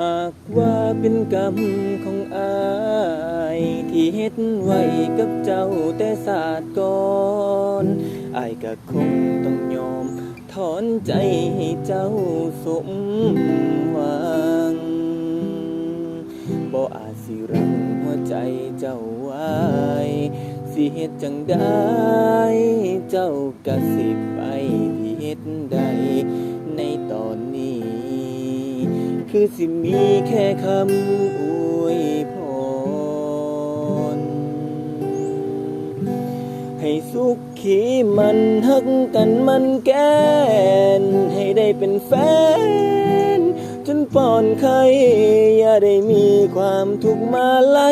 หากว่าเป็นกรรมของอายที่เฮ็ดไว้กับเจ้าแต่ศาสตร์ก่อนอายก็คงต้องยอม ถอนใจให้เจ้าสมหวังบ่อาจสิรังหัวใจเจ้าไว้สิเฮ็ดจังได้ เจ้ากะสิไปที่เฮ็ดได้ คือสิมีแค่คำอวยพร ให้สุขขีมันฮักกันมันแกน ให้ได้เป็นแฟน จนปอนไข่อย่าได้มีความทุกข์มาไล่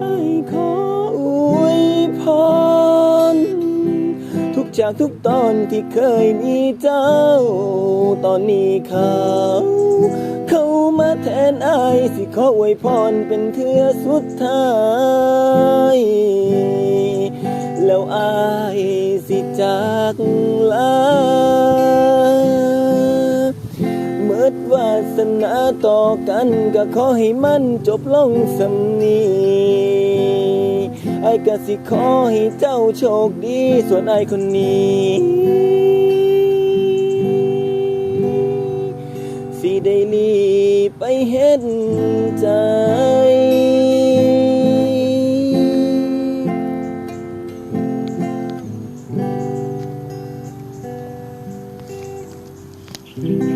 ไอ้ายขออวยพร ทุกจากทุกตอนที่เคยมีเจ้า ตอนนี้เขา เข้ามาแทนอายสิขออวยพรเป็นเทือสุดท้าย แล้วอายสิจากลาเมื่อวาสนาต่อกันก็ขอให้มันจบลงสำนีไอ้ก็สิขอให้เจ้าโชคดี ส่วนไอ้คนนี้ สิได้ลีไปเห็นใจเ